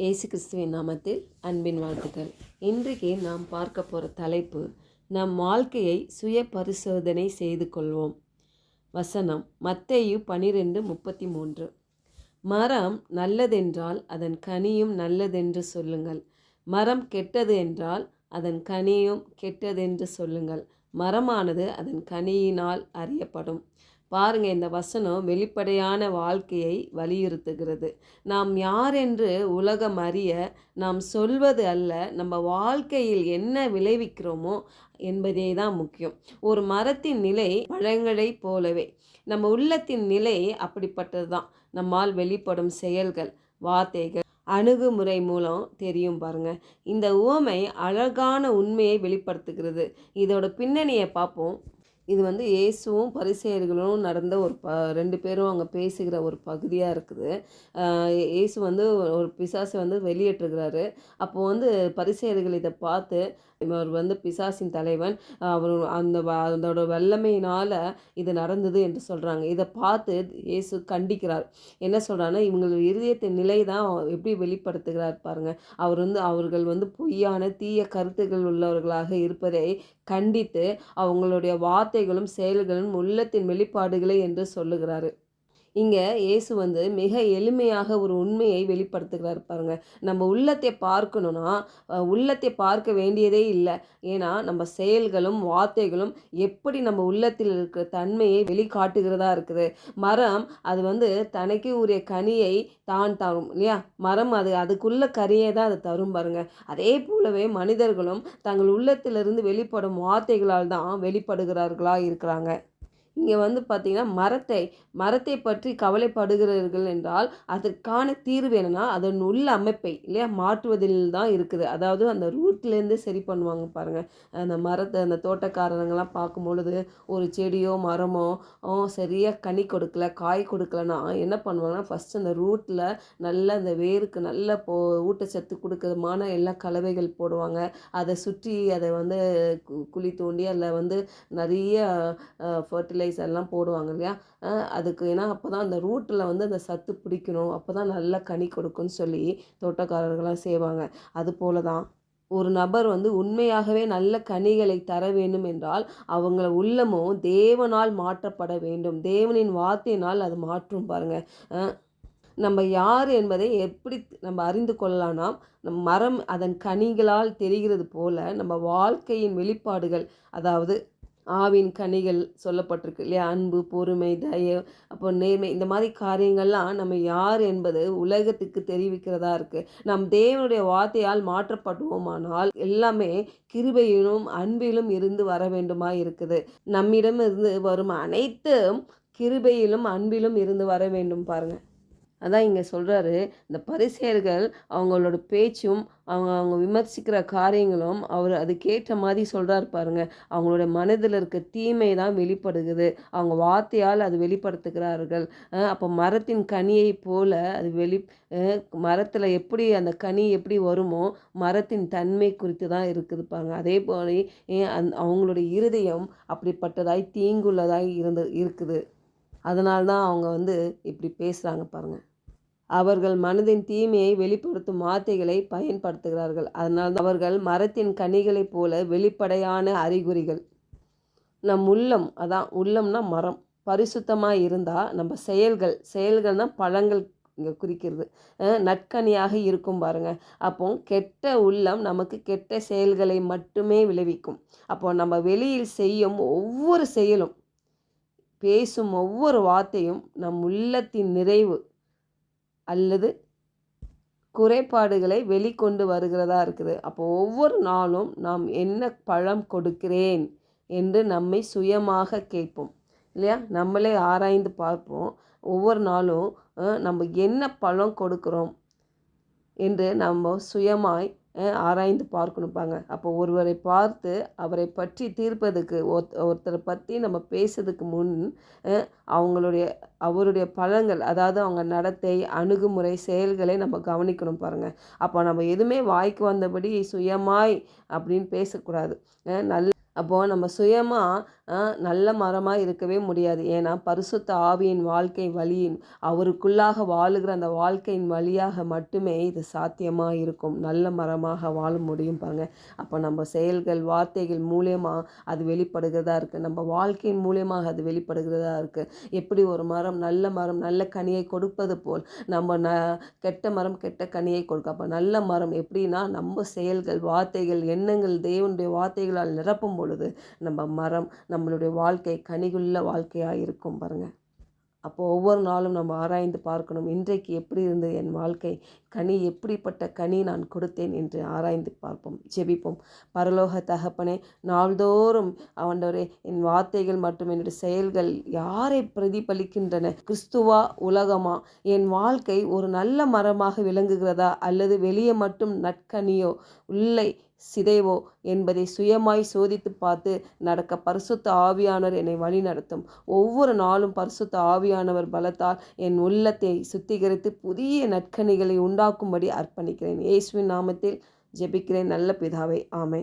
இயேசு கிறிஸ்துவின் நாமத்தில் அன்பின் வாழ்த்துக்கள். இன்றைக்கு நாம் பார்க்க போகிற தலைப்பு நம் வாழ்க்கையை சுய பரிசோதனை செய்து கொள்வோம். வசனம் மத்தேயு பனிரெண்டு முப்பத்தி மூன்று மரம் நல்லதென்றால் அதன் கனியும் நல்லதென்று சொல்லுங்கள். மரம் கெட்டது என்றால் அதன் கனியும் கெட்டதென்று சொல்லுங்கள். மரமானது அதன் கனியினால் அறியப்படும். பாருங்க இந்த வசனம் வெளிப்படையான வாழ்க்கையை வலியுறுத்துகிறது. நாம் யார் என்று உலகம் அறிய நாம் சொல்வது அல்ல நம்ம வாழ்க்கையில் என்ன விளைவிக்கிறோமோ என்பதே தான் முக்கியம். ஒரு மரத்தின் நிலை பழங்களைப் போலவே நம்ம உள்ளத்தின் நிலை அப்படிப்பட்டது தான். நம்மால் வெளிப்படும் செயல்கள் வார்த்தைகள் அணுகுமுறை மூலம் தெரியும் பாருங்க. இந்த உவமை அழகான உண்மையை வெளிப்படுத்துகிறது. இதோட பின்னணியை பார்ப்போம். இது வந்து இயேசுவும் பரிசெயர்களும் நடந்த ஒரு ப ரெண்டு பேரும் அங்கே பேசுகிற ஒரு பகுதியாக இருக்குது. இயேசு வந்து ஒரு பிசாசை வந்து வெளியேற்றுகிறாரு. அப்போ வந்து பரிசெயர்கள் இதை பார்த்து இவர் வந்து பிசாசின் தலைவன் அவர் அந்த வ- அதோட வல்லமையினால் இது நடந்தது என்று சொல்கிறாங்க இதை பார்த்து இயேசு கண்டிக்கிறார். என்ன சொல்கிறாருன்னா இவங்களோட இருதயத்தின் நிலை தான் எப்படி வெளிப்படுத்துகிறார் பாருங்கள் அவர் வந்து அவர்கள் வந்து பொய்யான தீய கருத்துக்கள் உள்ளவர்களாக இருப்பதை கண்டித்து அவங்களுடைய வார்த்தைகளும் செயல்களும் உள்ளத்தின் வெளிப்பாடுகளே என்று சொல்லுகிறாரு. இங்கே இயேசு வந்து மிக எளிமையாக ஒரு உண்மையை வெளிப்படுத்துகிறார் பாருங்க. நம்ம உள்ளத்தை பார்க்கணும்னா உள்ளத்தை பார்க்க வேண்டியதே இல்லை. ஏன்னா நம்ம செயல்களும் வார்த்தைகளும் எப்படி நம்ம உள்ளத்தில் இருக்கிற தன்மையை வெளிக்காட்டுகிறதா இருக்குது. மரம் அது வந்து தனக்கு உரிய கனியை தான் தரும் இல்லையா? மரம் அது அதுக்குள்ள கரியை தான் அது தரும் பாருங்க. அதே போலவே மனிதர்களும் தங்கள் உள்ளத்திலிருந்து வெளிப்படும் வார்த்தைகளால் தான் வெளிப்படுகிறார்களா இருக்கிறாங்க. இங்கே வந்து பார்த்திங்கன்னா மரத்தை மரத்தை பற்றி கவலைப்படுகிறீர்கள் என்றால் அதற்கான தீர்வு என்னென்னா அதன் உள்ள அமைப்பை இல்லையா? மாற்றுவதில் தான் இருக்குது. அதாவது அந்த ரூட்லேருந்து சரி பண்ணுவாங்க பாருங்கள் அந்த மரத்தை அந்த தோட்டக்காரங்கெல்லாம் பார்க்கும் பொழுது ஒரு செடியோ மரமோ சரியாக கனி கொடுக்கல காய் கொடுக்கலன்னா என்ன பண்ணுவாங்கன்னா ஃபஸ்ட்டு அந்த ரூட்டில் நல்ல அந்த வேருக்கு நல்ல போ ஊட்டச்சத்து கொடுக்கறதுமான எல்லா கலவைகள் போடுவாங்க. அதை சுற்றி அதை வந்து கு- குழி தோண்டி அதில் வந்து நிறைய ஃபர்டிலைசர்லாம் போடுவாங்க இல்லையா? அதுக்கு ஏன்னா அப்போ தான் அந்த ரூட்டில் வந்து அந்த சத்து பிடிக்கணும். அப்போ தான் நல்ல கனி கொடுக்கும்னு சொல்லி தோட்டக்காரர்கள்லாம் செய்வாங்க. அது போல தான் ஒரு நபர் வந்து உண்மையாகவே நல்ல கனிகளை தர வேண்டும் என்றால் அவங்கள உள்ளமும் தேவனால் மாற்றப்பட வேண்டும். தேவனின் வார்த்தையினால் அது மாற்றும் பாருங்கள் நம்ம யார் என்பதை எப்படி நம்ம அறிந்து கொள்ளலாம்னா நம் மரம் அதன் கனிகளால் தெரிகிறது போல நம்ம வாழ்க்கையின் வெளிப்பாடுகள் அதாவது ஆவின் கனிகள் சொல்லப்பட்டிருக்கு இல்லையா? அன்பு பொறுமை தயவு அப்போ நேர்மை இந்த மாதிரி காரியங்கள்லாம் நம்ம யார் என்பது உலகத்துக்கு தெரிவிக்கிறதா இருக்குது நம் தேவனுடைய வார்த்தையால் மாற்றப்படுவோமானால் எல்லாமே கிருபையிலும் அன்பிலும் இருந்து வர வேண்டுமா இருக்குது. நம்மிடம் இருந்து வரும் அனைத்தும் கிருபையிலும் அன்பிலும் இருந்து வர வேண்டும் பாருங்கள் அதான் இங்கே சொல்கிறாரு இந்த பரிசேயர்கள் அவங்களோட பேச்சும் அவங்க அவங்க விமர்சிக்கிற காரியங்களும் அவர் அதுக்கேற்ற மாதிரி சொல்கிறார் பாருங்க. அவங்களோட மனதில் இருக்க தீமை தான் வெளிப்படுகிறது அவங்க வார்த்தையால் அது வெளிப்படுத்துகிறார்கள். அப்போ மரத்தின் கனியை போல் அது வெளி மரத்தில் எப்படி அந்த கனி எப்படி வருமோ மரத்தின் தன்மை குறித்து தான் இருக்குது பாருங்க. அதே போல அந் அவங்களுடைய இருதயம் அப்படிப்பட்டதாய் தீங்குள்ளதாய் இருந்து இருக்குது. அதனால்தான் அவங்க வந்து இப்படி பேசுகிறாங்க பாருங்கள் அவர்கள் மனதின் தீமையை வெளிப்படுத்தும் வார்த்தைகளை பயன்படுத்துகிறார்கள். அதனால் அவர்கள் மரத்தின் கனிகளைப் போல வெளிப்படையான அறிகுறிகள். நம் உள்ளம் அதான் உள்ளம்னா மரம். பரிசுத்தமாக இருந்தால் நம்ம செயல்கள் செயல்கள்னால் பழங்கள் இங்கே குறிக்கிறது. நற்கனியாக இருக்கும் பாருங்க. அப்போ கெட்ட உள்ளம் நமக்கு கெட்ட செயல்களை மட்டுமே விளைவிக்கும். அப்போ நம்ம வெளியில் செய்யும் ஒவ்வொரு செயலும் பேசும் ஒவ்வொரு வார்த்தையும் நம் உள்ளத்தின் நிறைவு அல்லது குறைபாடுகளை வெளிக்கொண்டு வருகிறதா இருக்குது. அப்போ ஒவ்வொரு நாளும் நாம் என்ன பழம் கொடுக்கிறேன் என்று நம்மை சுயமாக கேட்போம். இல்லையா? நம்மளே ஆராய்ந்து பார்ப்போம். ஒவ்வொரு நாளும் நம்ம என்ன பழம் கொடுக்குறோம் என்று நம்ம சுயமாய் ஆராய்ந்து பார்க்கணுப்பாங்க அப்போ ஒருவரை பார்த்து அவரை பற்றி தீர்ப்பதுக்கு ஒருத்தரை பற்றி நம்ம பேசுறதுக்கு முன் அவங்களுடைய அவருடைய பழங்கள் அதாவது அவங்க நடத்தை அணுகுமுறை செயல்களை நம்ம கவனிக்கணும் பாருங்கள் அப்போ நம்ம எதுவுமே வாய்க்கு வந்தபடி சுயமாய் அப்படின்னு பேசக்கூடாது. நல்ல அப்போது நம்ம சுயமாக நல்ல மரமாக இருக்கவே முடியாது. ஏன்னா பரிசுத்த ஆவியின் வாழ்க்கை வழியின் அவருக்குள்ளாக வாழுகிற அந்த வாழ்க்கையின் வழியாக மட்டுமே இது சாத்தியமாக இருக்கும். நல்ல மரமாக வாழ முடியும் பாருங்க. அப்போ நம்ம செயல்கள் வார்த்தைகள் மூலியமாக அது வெளிப்படுகிறதா இருக்குது நம்ம வாழ்க்கையின் மூலியமாக அது வெளிப்படுகிறதா இருக்குது எப்படி ஒரு மரம் நல்ல மரம் நல்ல கனியை கொடுப்பது போல் நம்ம ந கெட்ட மரம் கெட்ட கனியை கொடுக்கும். அப்போ நல்ல மரம் எப்படின்னா நம்ம செயல்கள் வார்த்தைகள் எண்ணங்கள் தேவனுடைய வார்த்தைகளால் நிரப்பும் பொழுது நம்ம மரம் நம்மளுடைய வாழ்க்கை கனிகுள்ள வாழ்க்கையாக இருக்கும் பாருங்கள் அப்போ ஒவ்வொரு நாளும் நம்ம ஆராய்ந்து பார்க்கணும் இன்றைக்கு எப்படி இருந்தது என் வாழ்க்கை கனி எப்படிப்பட்ட கனி நான் கொடுத்தேன் என்று ஆராய்ந்து பார்ப்போம் ஜெபிப்போம். பரலோக தகப்பனே நாள்தோறும் அவண்டவரே என் வார்த்தைகள் மற்றும் என்னுடைய செயல்கள் யாரை பிரதிபலிக்கின்றன? கிறிஸ்துவா உலகமா? என் வாழ்க்கை ஒரு நல்ல மரமாக விளங்குகிறதா? அல்லது வெளியே மட்டும் நற்கனியோ? உள்ளே சிதைவோ என்பதை சுயமாய் சோதித்து பார்த்து நடக்க பரிசுத்த ஆவியானவர் என்னை வழி நடத்தும். ஒவ்வொரு நாளும் பரிசுத்த ஆவியானவர் பலத்தால் என் உள்ளத்தை சுத்திகரித்து புதிய நற்கனிகளை உண்டாக்கும்படி அர்ப்பணிக்கிறேன். இயேசுவின் நாமத்தில் ஜெபிக்கிறேன். நல்ல பிதாவை. ஆமை